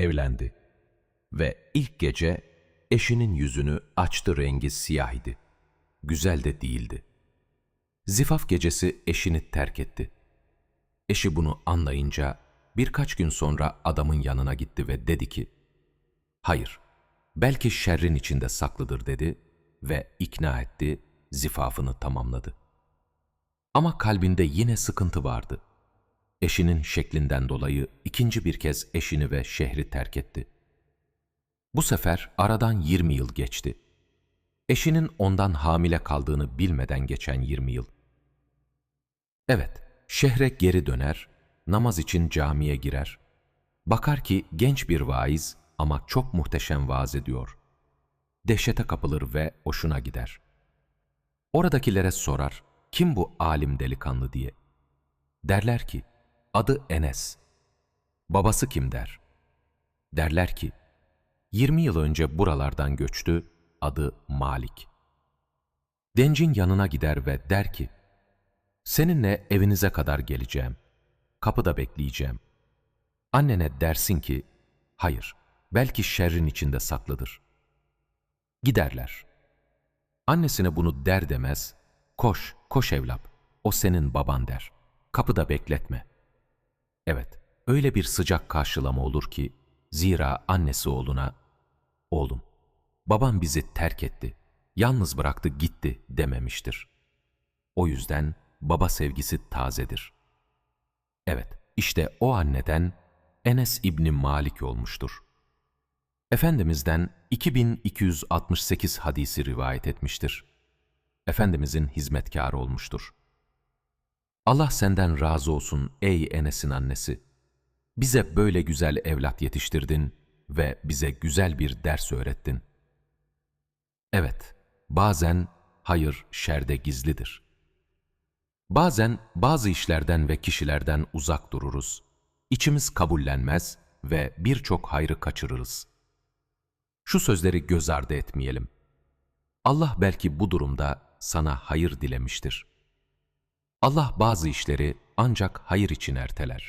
evlendi. Ve ilk gece eşinin yüzünü açtı rengi siyah idi. Güzel de değildi. Zifaf gecesi eşini terk etti. Eşi bunu anlayınca birkaç gün sonra adamın yanına gitti ve dedi ki, Hayır, belki şerrin içinde saklıdır dedi ve ikna etti, zifafını tamamladı. Ama kalbinde yine sıkıntı vardı. Eşinin şeklinden dolayı ikinci bir kez eşini ve şehri terk etti. Bu sefer aradan 20 yıl geçti. Eşinin ondan hamile kaldığını bilmeden geçen 20 yıl. Evet, şehre geri döner, namaz için camiye girer. Bakar ki genç bir vaiz ama çok muhteşem vaaz ediyor. Dehşete kapılır ve hoşuna gider. Oradakilere sorar, kim bu alim delikanlı diye. Derler ki, adı Enes. Babası kim der? Derler ki, 20 yıl önce buralardan göçtü, adı Malik. Dencin yanına gider ve der ki, Seninle evinize kadar geleceğim. Kapıda bekleyeceğim. Annene dersin ki, hayır, belki şerrin içinde saklıdır. Giderler. Annesine bunu der demez, koş, koş evlat, o senin baban der. Kapıda bekletme. Evet, öyle bir sıcak karşılama olur ki, zira annesi oğluna, oğlum, babam bizi terk etti, yalnız bıraktı gitti dememiştir. O yüzden baba sevgisi tazedir. Evet, işte o anneden Enes İbni Malik olmuştur. Efendimiz'den 2268 hadisi rivayet etmiştir. Efendimizin hizmetkarı olmuştur. Allah senden razı olsun ey Enes'in annesi. Bize böyle güzel evlat yetiştirdin ve bize güzel bir ders öğrettin. Evet, bazen hayır şerde gizlidir. Bazen bazı işlerden ve kişilerden uzak dururuz. İçimiz kabullenmez ve birçok hayrı kaçırırız. Şu sözleri göz ardı etmeyelim. Allah belki bu durumda sana hayır dilemiştir. Allah bazı işleri ancak hayır için erteler.